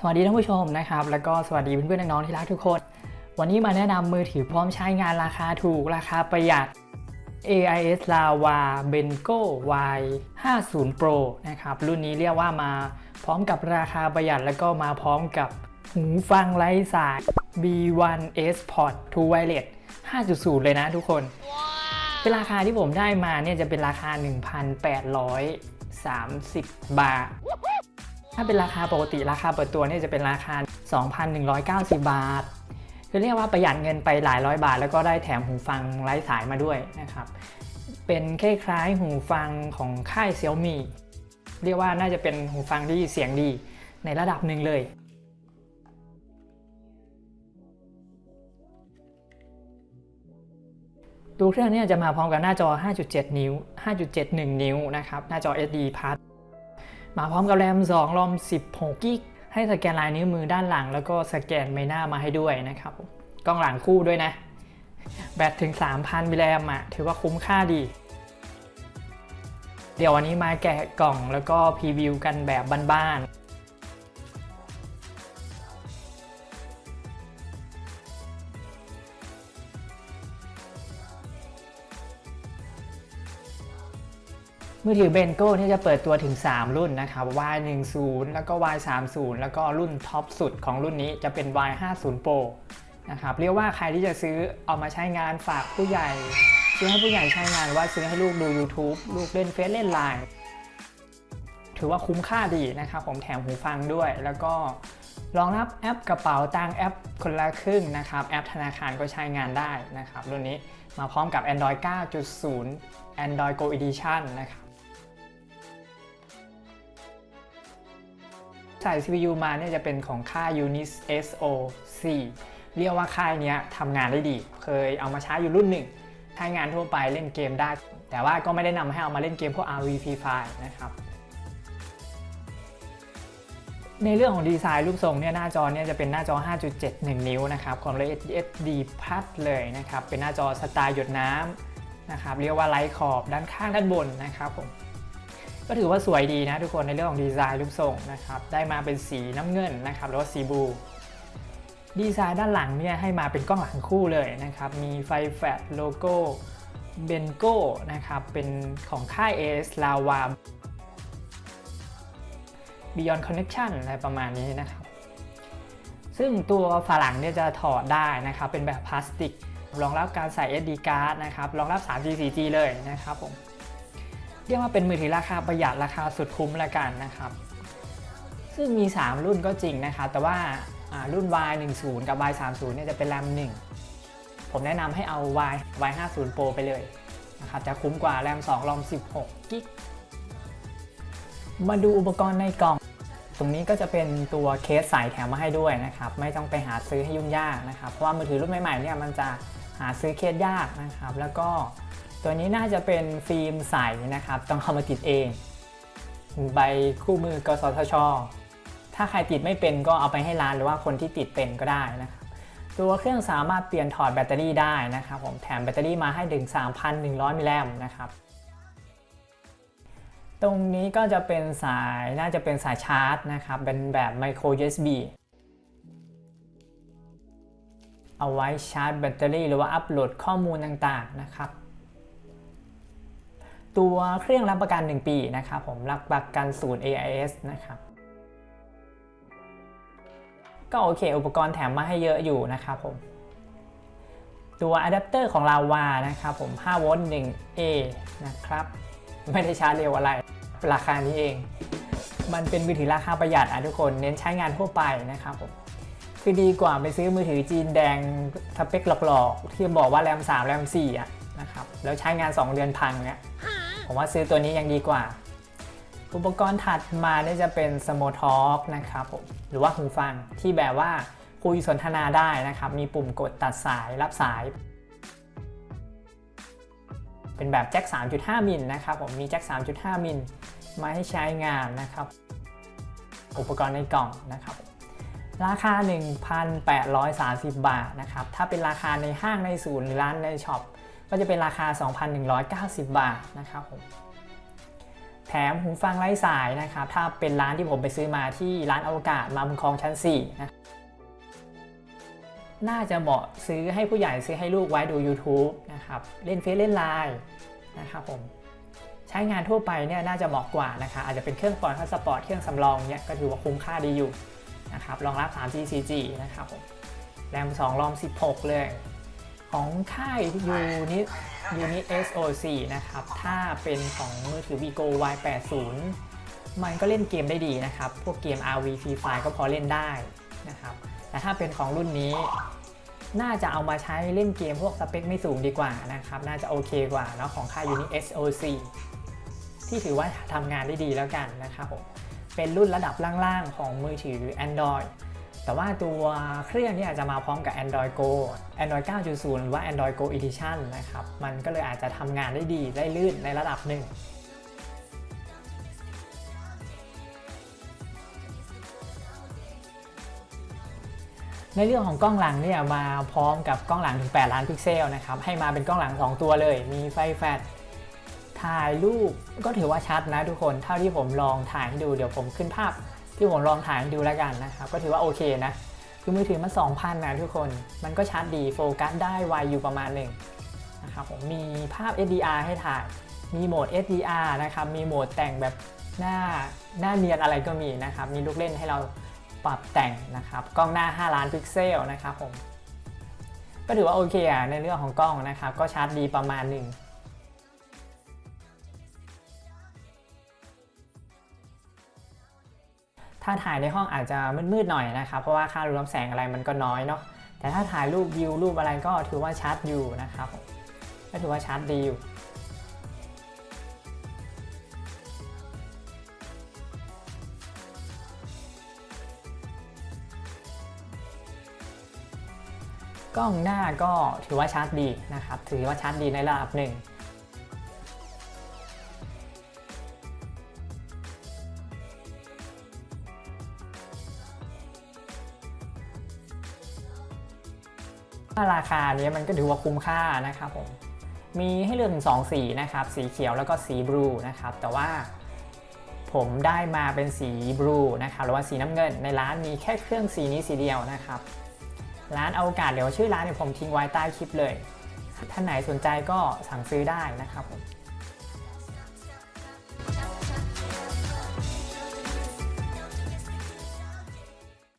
สวัสดีท่านผู้ชมนะครับ แล้วก็สวัสดีเพื่อนๆน้องๆที่รักทุกคน วันนี้มาแนะนำมือถือพร้อมใช้งานราคาถูกราคาประหยัด AIS Lava Bengo Y 50 Pro นะครับ รุ่นนี้เรียกว่ามาพร้อมกับราคาประหยัด แล้วก็มาพร้อมกับหูฟังไร้สาย B1 S Port to Wireless 5.0 เลยนะทุกคนเป็นราคาที่ผมได้มาเนี่ยจะเป็นราคา 1,830 บาท ถ้าเป็นราคาปกติราคาเปิดตัวเนี่ยจะเป็นราคา 2,190 บาท คือเรียกว่าประหยัดเงินไปหลายร้อยบาท แล้วก็ได้แถมหูฟังไร้สายมาด้วยนะครับ เป็นคล้ายๆหูฟังของค่าย Xiaomi เรียกว่าน่าจะเป็นหูฟังที่เสียงดีในระดับหนึ่งเลยตัวเครื่องเนี้จะมาพร้อมกับหน้าจอ 5.7 นิ้ว 5.71 นิ้วนะครับ หน้าจอ SD Plus มาพร้อมกับแรม 2 รอม 16 กิก ให้สแกนลายนิ้วมือด้านหลัง แล้วก็สแกนใบหน้ามาให้ด้วยนะครับ กล้องหลังคู่ด้วยนะ แบตถึง 3,000มิลลิแอมอะ ถือว่าคุ้มค่าดี เดี๋ยววันนี้มาแกะกล่องแล้วก็พรีวิวกันแบบบ้านๆ มือถือเบนโก้นี่จะเปิดตัวถึง 3 รุ่นนะครับ Y10 แล้วก็ Y30 แล้วก็รุ่นท็อปสุดของรุ่นนี้จะเป็น Y50 Pro นะครับเรียกว่าใครที่จะซื้อเอามาใช้งานฝากผู้ใหญ่ ซื้อให้ผู้ใหญ่ใช้งานว่าซื้อให้ลูกดู YouTube ลูกเล่นเฟซเล่นไลน์ถือว่าคุ้มค่าดีนะครับผมแถมหูฟังด้วย แล้วก็รองรับแอปกระเป๋าตังแอปคนละครึ่งนะครับ แอปธนาคารก็ใช้งานได้นะครับ รุ่นนี้มาพร้อมกับ Android 9.0 Android Go Edition นะครับ ใส่ CPU มาเนี่ยจะเป็นของค่าย Unis SoC เรียกว่าค่ายนี้ทำงานได้ดี เคยเอามาใช้อยู่รุ่นหนึ่งใช้งานทั่วไปเล่นเกมได้ แต่ว่าก็ไม่ได้นำให้เอามาเล่นเกมพวก RV Free Fire นะครับในเรื่องของดีไซน์รูปทรงเนี่ยหน้าจอเนี่ยจะเป็นหน้าจอ 5.71 นิ้วนะครับของ SD Plus เลยนะครับเป็นหน้าจอสไตล์หยดน้ำนะครับเรียกว่าไร้ขอบด้านข้างด้านบนนะครับผม ก็ถือว่าสวยดีนะทุกคนในเรื่องของดีไซน์รูปทรงนะครับได้มาเป็นสีน้ำเงินนะครับหรือว่าสีบลูดีไซน์ด้านหลังเนี่ยให้มาเป็นกล้องหลังคู่เลยนะครับมีไฟแฟลชโลโก้เบนโก้นะครับเป็นของค่าย AS Lava Beyond Connection อะไรประมาณนี้นะครับ ซึ่งตัวฝาหลังเนี่ยจะถอดได้นะครับเป็นแบบพลาสติกรองรับการใส่ SD card นะครับรองรับ 3G 4G เลยนะครับผม เรียกว่าเป็นมือถือราคาประหยัดราคาสุดคุ้มละกันนะครับ ซึ่งมี 3 รุ่นก็จริงนะครับ แต่ว่ารุ่น Y10 กับ Y30 เนี่ยจะเป็นแรม1 ผมแนะนำให้เอา Y Y50 Pro ไปเลยนะครับจะคุ้มกว่าแรม2รอม16กิกมาดูอุปกรณ์ในกล่อง ตรงนี้ก็จะเป็นตัวเคสใส่แถมมาให้ด้วยนะครับ ไม่ต้องไปหาซื้อให้ยุ่งยากนะครับ เพราะว่ามือถือรุ่นใหม่ๆเนี่ยมันจะหาซื้อเคสยากนะครับ แล้วก็ ตัวนี้น่าจะเป็นฟิล์มใสนะครับ ต้องเข้ามาติดเอง ใบคู่มือกสทช ถ้าใครติดไม่เป็นก็เอาไปให้ร้านหรือว่าคนที่ติดเป็นก็ได้นะครับ ตัวเครื่องสามารถเปลี่ยนถอดแบตเตอรี่ได้นะครับผมแถมแบตเตอรี่มาให้ถึง 3,100มิลลิแอมนะครับ ตรงนี้ก็จะเป็นสายน่าจะเป็นสายชาร์จนะครับ เป็นแบบ micro USB เอาไว้ชาร์จแบตเตอรี่หรือว่าอัปโหลดข้อมูลต่างๆนะครับ ตัวเครื่องรับประกัน 1 ปีนะครับผมรับประกันศูนย์ AIS นะครับก็โอเค อุปกรณ์แถมมาให้เยอะอยู่นะครับผมตัวอะแดปเตอร์ของลาวานะครับผม5โวลต์ 1A นะครับ ไม่ได้ชาร์จเร็วอะไร ราคานี้เอง มันเป็นมือถือราคาประหยัดอะทุกคนเน้นใช้งานทั่วไปนะครับผมคือดีกว่าไปซื้อมือถือจีนแดงสเปคหลอกๆ ที่บอกว่าแรม 3 แรม 4 อะนะครับ แล้วใช้งาน 2 เดือนพังเนี่ย ผมว่าซื้อตัวนี้ยังดีกว่า อุปกรณ์ถัดมาเนี่ยจะเป็น Small Talk นะครับผมหรือว่าหูฟังที่แบบว่าคุยสนทนาได้นะครับ มีปุ่มกดตัดสายรับสาย เป็นแบบแจ็ค 3.5 มิลนะครับผมมีแจ็ค 3.5 มิลมาให้ใช้งานนะครับ อุปกรณ์ในกล่องนะครับ ราคา 1,830 บาทนะครับ ถ้าเป็นราคาในห้างในศูนย์หรือร้านในช็อป ก็จะเป็นราคา 2,190 บาทนะครับผมแถมหูฟังไร้สายนะครับ ถ้าเป็นร้านที่ผมไปซื้อมาที่ร้านอวกาศมาบุญคลองชั้น4นะน่าจะเหมาะซื้อให้ผู้ใหญ่ซื้อให้ลูกไว้ดู YouTube นะครับเล่นเฟซเล่นไลน์นะครับผมใช้งานทั่วไปเนี่ยน่าจะเหมาะกว่านะครับอาจจะเป็นเครื่องปอนด์สปอร์ตเครื่องสำรองเนี่ยก็ถือว่าคุ้มค่าดีอยู่นะครับรองรับ 3G 4G นะครับผมแรม2รอม 16 เลย ของค่ายยูนิยูนิ SOC นะครับ ถ้าเป็นของมือถือ Vigo Y80 มันก็เล่นเกมได้ดีนะครับ พวกเกม RV Free Fire ก็พอเล่นได้นะครับ แต่ถ้าเป็นของรุ่นนี้ น่าจะเอามาใช้เล่นเกมพวกสเปคไม่สูงดีกว่านะครับ น่าจะโอเคกว่าเนาะของค่าย Uni SOC ที่ถือว่าทำงานได้ดีแล้วกันนะครับผม เป็นรุ่นระดับล่างๆของมือถือ Android แต่ว่าตัวเครื่องเนี่ยจะมาพร้อมกับ Android Go Android 9.0 หรือว่า Android Go Edition นะครับ มันก็เลยอาจจะทำงานได้ดีได้ลื่นในระดับหนึ่งในเรื่องของกล้องหลังเนี่ยมาพร้อมกับกล้องหลังถึง 8 ล้านพิกเซลนะครับ ให้มาเป็นกล้องหลัง 2 ตัวเลย มีไฟแฟลชถ่ายรูปก็ถือว่าชัดนะทุกคน เท่าที่ผมลองถ่ายให้ดูเดี๋ยวผมขึ้นภาพ ที่ผมลองถ่ายดูแล้วกันนะครับ ก็ถือว่าโอเคนะ คือมือถือมัน 2,000 นะทุกคน มันก็ชัดดีโฟกัสได้ไวอยู่ประมาณหนึ่งนะครับผมมีภาพ SDR ให้ถ่าย มีโหมด SDR นะครับ มีโหมดแต่งแบบหน้าหน้าเนียนอะไรก็มีนะครับ มีลูกเล่นให้เราปรับแต่งนะครับ กล้องหน้า 5 ล้านพิกเซลนะครับผม ก็ถือว่าโอเคอะในเรื่องของกล้องนะครับ ก็ชัดดีประมาณหนึ่ง ถ้าถ่ายในห้องอาจจะมืดๆหน่อยนะครับเพราะว่าค่ารูรับแสงอะไรมันก็น้อยเนาะแต่ถ้าถ่ายรูปวิวรูปอะไรก็ถือว่าชัดอยู่นะครับก็ถือว่าชัดดีอยู่กล้องหน้าก็ถือว่าชัดดีนะครับ ถือว่าชัดดีในระดับหนึ่ง ราคาเนี้ยมันก็ถือว่าคุ้มค่านะครับผมมีให้เลือกถึง 2 สีนะครับ สีเขียวแล้วก็สีบลูนะครับ แต่ว่าผมได้มาเป็นสีบลูนะครับหรือว่าสีน้ำเงิน ในร้านมีแค่เครื่องสีนี้สีเดียวนะครับ ร้านอวกาศเดี๋ยวชื่อร้านเนี่ยผมทิ้งไว้ใต้คลิปเลย ท่านไหนสนใจก็สั่งซื้อได้นะครับผม